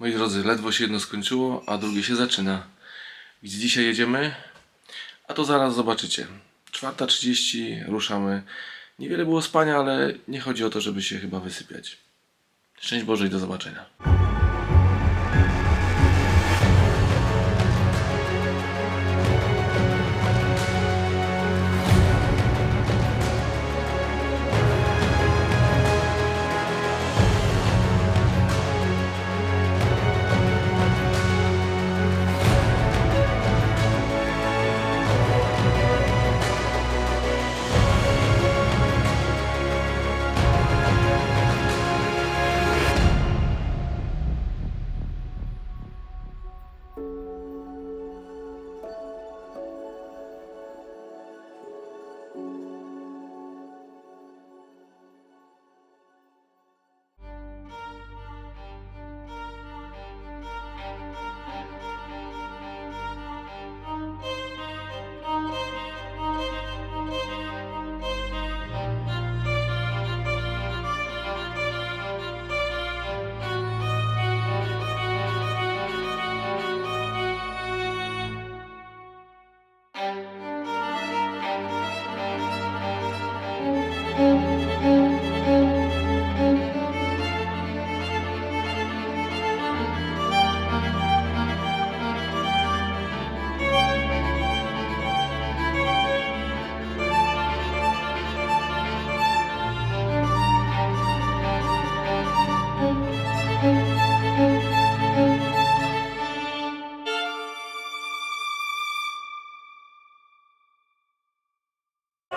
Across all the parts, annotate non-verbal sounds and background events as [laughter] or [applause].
Moi drodzy, ledwo się jedno skończyło, a drugie się zaczyna. Gdzie dzisiaj jedziemy? A to zaraz zobaczycie. 4.30 ruszamy. Niewiele było spania, ale nie chodzi o to, żeby się chyba wysypiać. Szczęść Boże i do zobaczenia.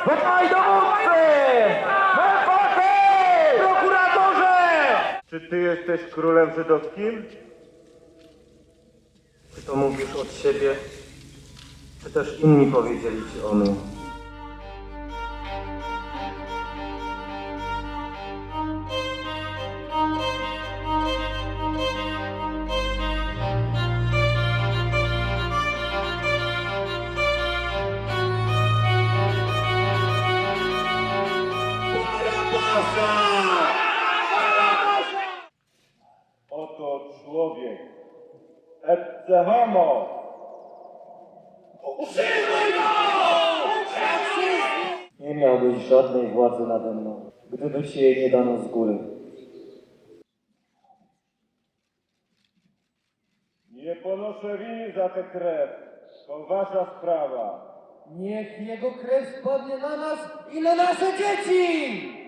Panie dowódcy! Mefoty! Prokuratorze! Czy ty jesteś królem żydowskim? Czy to mówisz od siebie, czy też inni powiedzieli ci o mnie? Oto człowiek. Ecce homo. Nie miałbyś żadnej władzy nade mną, gdyby ci jej nie dano z góry. Nie ponoszę winy za tę krew. To wasza sprawa. Niech jego krew spadnie na nas i na nasze dzieci!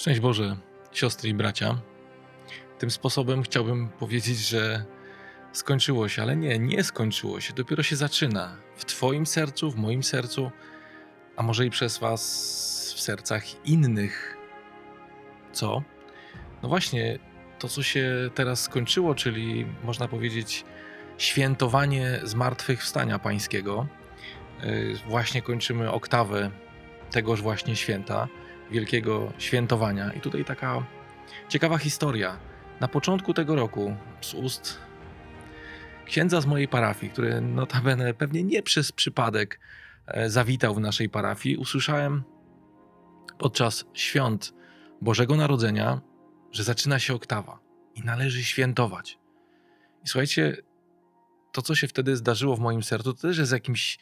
Szczęść Boże, siostry i bracia. Tym sposobem chciałbym powiedzieć, że skończyło się, ale nie, nie skończyło się, dopiero się zaczyna. W Twoim sercu, w moim sercu, a może i przez Was w sercach innych. Co? No właśnie, to co się teraz skończyło, czyli można powiedzieć świętowanie zmartwychwstania Pańskiego. Yy, Właśnie kończymy oktawę tegoż właśnie święta, wielkiego świętowania. I tutaj taka ciekawa historia. Na początku tego roku z ust księdza z mojej parafii, który notabene pewnie nie przez przypadek e, zawitał w naszej parafii, usłyszałem podczas świąt Bożego Narodzenia, że zaczyna się oktawa i należy świętować. I słuchajcie, to co się wtedy zdarzyło w moim sercu, to też jest jakimś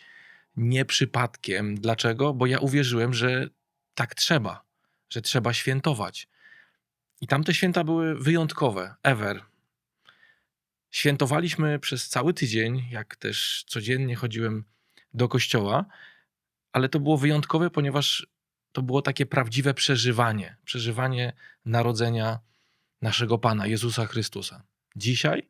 nieprzypadkiem. Dlaczego? Bo ja uwierzyłem, że tak trzeba, że trzeba świętować. I tamte święta były wyjątkowe, ever. Świętowaliśmy przez cały tydzień, jak też codziennie chodziłem do kościoła, ale to było wyjątkowe, ponieważ to było takie prawdziwe przeżywanie przeżywanie narodzenia naszego Pana Jezusa Chrystusa. Dzisiaj,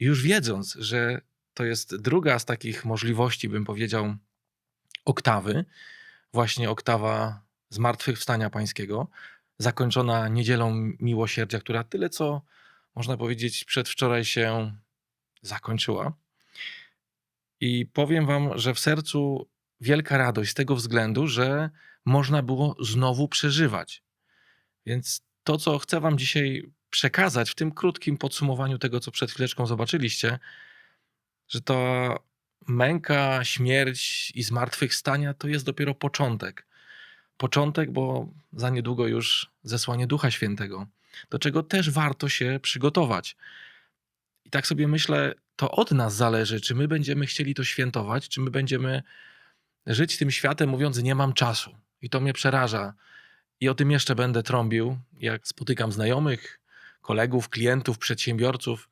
już wiedząc, że to jest druga z takich możliwości, bym powiedział, oktawy, właśnie oktawa Zmartwychwstania Pańskiego, zakończona niedzielą miłosierdzia, która tyle co można powiedzieć przedwczoraj się zakończyła. I powiem Wam, że w sercu wielka radość z tego względu, że można było znowu przeżywać. Więc to, co chcę Wam dzisiaj przekazać w tym krótkim podsumowaniu tego, co przed chwileczką zobaczyliście, że to męka, śmierć i zmartwychwstania to jest dopiero początek. Początek, bo za niedługo już zesłanie Ducha Świętego, do czego też warto się przygotować. I tak sobie myślę, to od nas zależy, czy my będziemy chcieli to świętować, czy my będziemy żyć tym światem, mówiąc, nie mam czasu. I to mnie przeraża. I o tym jeszcze będę trąbił, jak spotykam znajomych, kolegów, klientów, przedsiębiorców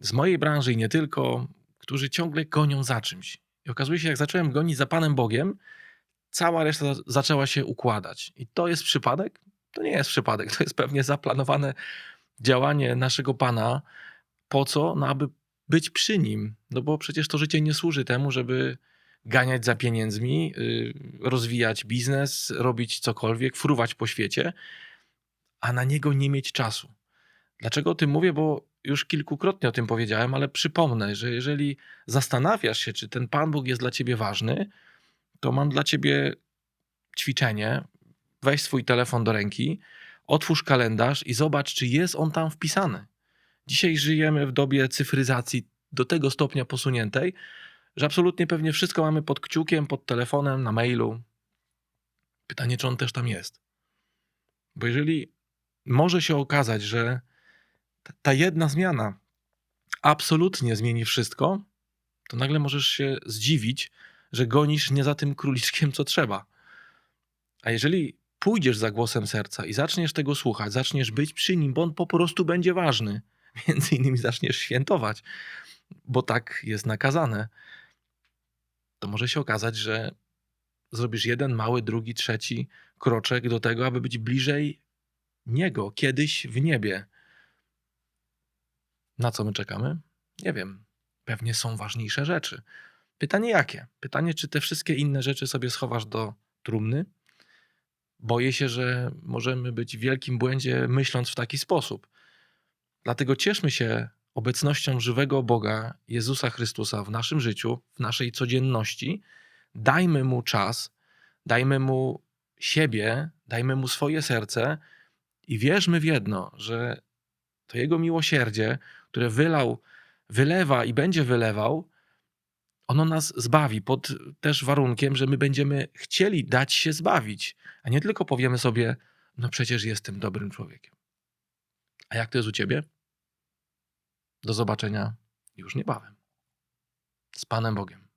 z mojej branży i nie tylko, którzy ciągle gonią za czymś. I okazuje się, jak zacząłem gonić za Panem Bogiem, cała reszta za- zaczęła się układać. I to jest przypadek? To nie jest przypadek. To jest pewnie zaplanowane działanie naszego Pana. Po co? No, aby być przy Nim. No bo przecież to życie nie służy temu, żeby ganiać za pieniędzmi, yy, rozwijać biznes, robić cokolwiek, fruwać po świecie, a na Niego nie mieć czasu. Dlaczego o tym mówię? Bo już kilkukrotnie o tym powiedziałem, ale przypomnę, że jeżeli zastanawiasz się, czy ten Pan Bóg jest dla ciebie ważny, to mam dla ciebie ćwiczenie. Weź swój telefon do ręki, otwórz kalendarz i zobacz, czy jest on tam wpisany. Dzisiaj żyjemy w dobie cyfryzacji do tego stopnia posuniętej, że absolutnie pewnie wszystko mamy pod kciukiem, pod telefonem, na mailu. Pytanie, czy on też tam jest. Bo jeżeli może się okazać, że ta jedna zmiana absolutnie zmieni wszystko, to nagle możesz się zdziwić, że gonisz nie za tym króliczkiem, co trzeba. A jeżeli pójdziesz za głosem serca i zaczniesz tego słuchać, zaczniesz być przy nim, bo on po prostu będzie ważny, [laughs] między innymi zaczniesz świętować, bo tak jest nakazane, to może się okazać, że zrobisz jeden mały, drugi, trzeci kroczek do tego, aby być bliżej Niego, kiedyś w niebie. Na co my czekamy? Nie wiem. Pewnie są ważniejsze rzeczy. Pytanie jakie? Pytanie, czy te wszystkie inne rzeczy sobie schowasz do trumny? Boję się, że możemy być w wielkim błędzie, myśląc w taki sposób. Dlatego cieszmy się obecnością żywego Boga, Jezusa Chrystusa w naszym życiu, w naszej codzienności. Dajmy mu czas, dajmy mu siebie, dajmy mu swoje serce i wierzmy w jedno, że to Jego miłosierdzie, które wylał, wylewa i będzie wylewał, ono nas zbawi pod też warunkiem, że my będziemy chcieli dać się zbawić, a nie tylko powiemy sobie, no przecież jestem dobrym człowiekiem. A jak to jest u ciebie? Do zobaczenia już niebawem. Z Panem Bogiem.